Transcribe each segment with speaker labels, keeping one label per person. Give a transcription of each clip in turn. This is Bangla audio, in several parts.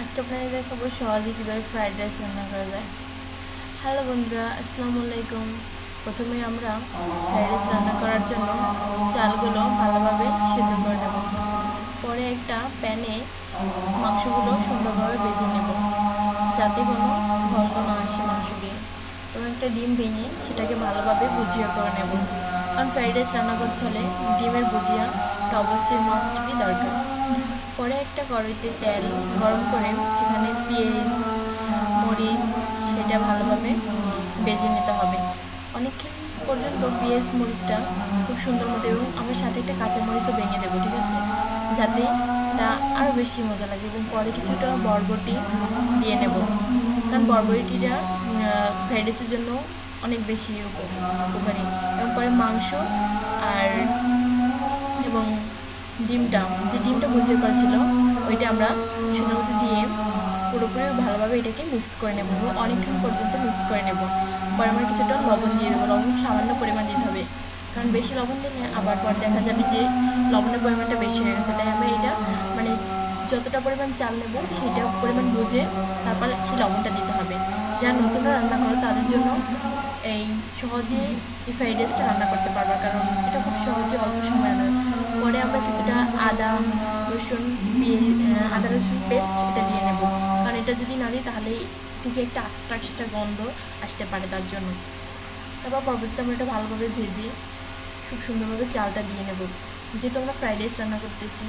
Speaker 1: আজকে আপনাদের দেখাবো সহজে কীভাবে ফ্রাইড রাইস রান্না করা যায়। হ্যালো বন্ধুরা, আসসালামু আলাইকুম। প্রথমে আমরা ফ্রাইড রাইস রান্না করার জন্য চালগুলো ভালোভাবে সিদ্ধ করে নেব। পরে একটা প্যানে মাংসগুলো সুন্দরভাবে ভেজে নেব, যাতে কোনো গন্ধ না আসে মাংস দিয়ে এবং একটা ডিম ভেঙে সেটাকে ভালোভাবে ভুজিয়া করে নেব। কারণ ফ্রাইড রাইস রান্না করতে হলে ডিমের ভুজিয়াটা অবশ্যই মাস্ট বি দরকার। কড়াইতে তেল গরম করে সেখানে পেঁয়াজ, মরিচ সেটা ভালোভাবে বেজে নিতে হবে। অনেকক্ষণ পর্যন্ত পেঁয়াজ, মরিচটা খুব সুন্দর মতো এবং আমার সাথে একটা কাঁচা মরিচও ভেঙে দেবো, ঠিক আছে? যাতে তা আরও বেশি মজা লাগে এবং পরে কিছুটা বরবটি দিয়ে নেব। কারণ বরবটিটা ফ্রাইড রাইসের জন্য অনেক বেশি উপ- উপকারী। এবং পরে মাংস আর এবং ডিমটা, যে ডিমটা বুঝিয়ে করেছিল, ওইটা আমরা সুন্দর মতো দিয়ে পুরোপুরি ভালোভাবে এটাকে মিক্স করে নেব অনেকক্ষণ পর্যন্ত মিক্স করে নেব। পরে আমরা কিছুটা লবণ দিয়ে দেবো। লবণ সামান্য পরিমাণ দিতে হবে। কারণ বেশি লবণ দিলে আবার পর দেখা যাবে যে লবণের পরিমাণটা বেশি হয়ে গেছে। তাই আমরা এটা মানে যতটা পরিমাণ চাল নেব সেইটা পরিমাণ বুঝে তারপর সেই লবণটা দিতে হবে। যারা নতুনরা রান্না করো, তাদের জন্য এই সহজে এই ফ্রাইড রাইসটা রান্না করতে পারবে। কারণ এটা খুব সহজে অল্প সময় কিছুটা আদা, রসুন আদা, রসুন পেস্ট এটা দিয়ে নেব। কারণ এটা যদি না দিই, তাহলে থেকে একটা আস্তা আস্তা গন্ধ আসতে পারে তার জন্য। তারপর পরবর্তীতে আমরা এটা ভালোভাবে ভেজে খুব সুন্দরভাবে চালটা দিয়ে নেব। যেহেতু আমরা ফ্রাইড রাইস রান্না করতেছি,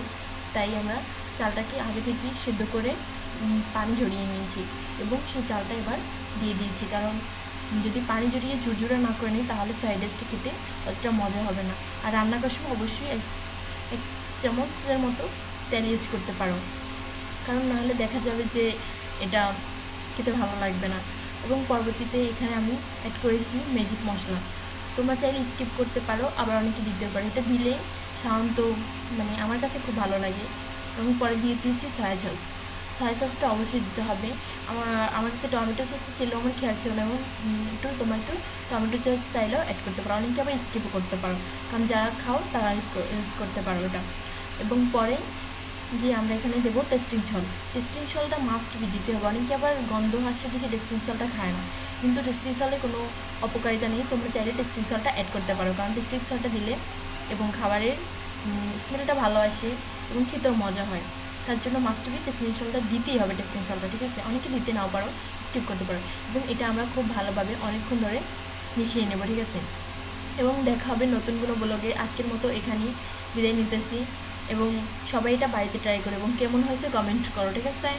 Speaker 1: তাই আমরা চালটাকে আগে থেকেই সেদ্ধ করে পানি ঝরিয়ে নিয়েছি এবং সেই চালটা এবার দিয়ে দিয়েছি। কারণ যদি পানি জড়িয়ে ঝুরঝুরে না করে নিই, তাহলে ফ্রাইড রাইসটা খেতে অতটা মজা হবে না। আর রান্না করার সময় অবশ্যই এক চামচের মতো তেল ইউজ করতে পারো। কারণ নাহলে দেখা যাবে যে এটা খেতে ভালো লাগবে না। এবং পরবর্তীতে এখানে আমি অ্যাড করেছি ম্যাজিক মশলা। তোমরা চাইলে স্কিপ করতে পারো, আবার অনেকে দিতে পারো। এটা দিলে সাধারণত মানে আমার কাছে খুব ভালো লাগে। এবং পরে দিয়ে দিয়েছি সয়া সস সয়া সসটা অবশ্যই দিতে হবে। আমার আমার কাছে টমেটো সসটা ছিল, আমার খেয়াল ছিল না, এবং একটু তোমরা একটু টমেটো সস চাইলেও অ্যাড করতে পারো। অনেকে আবার স্কিপও করতে পারো, কারণ যারা খাও তারা ইউজ করতে পারো ওটা এবং পরে যে আমরা এখানে দেবো টেস্টিং সল টেস্টিং সলটা মাস্ট বি দিতে হবে। অনেকে আবার গন্ধ আসে দেখে টেস্টিং সলটা খায় না। কিন্তু টেস্টিং সলে কোনো অপকারিতা নেই, তোমরা চাইলে টেস্টিং সলটা অ্যাড করতে পারো। কারণ টেস্টিং সলটা দিলে এবং খাবারের স্মেলটা ভালো আসে এবং খেতেও মজা হয়। তার জন্য মাস্ট বি টেস্টিং দিতেই হবে ডেস্টিনেশনটা ঠিক আছে? অনেকে দিতে নাও পারো স্কিপ করতে পারো। এবং এটা আমরা খুব ভালোভাবে অনেকক্ষণ ধরে মিশিয়ে নেব, ঠিক আছে? এবং দেখা হবে নতুন কোনো ব্লগে আজকের মতো এখানেই বিদায় নিতেছি এবং সবাই এটা বাড়িতে ট্রাই করো এবং কেমন হয়েছে কমেন্ট করো, ঠিক আছে?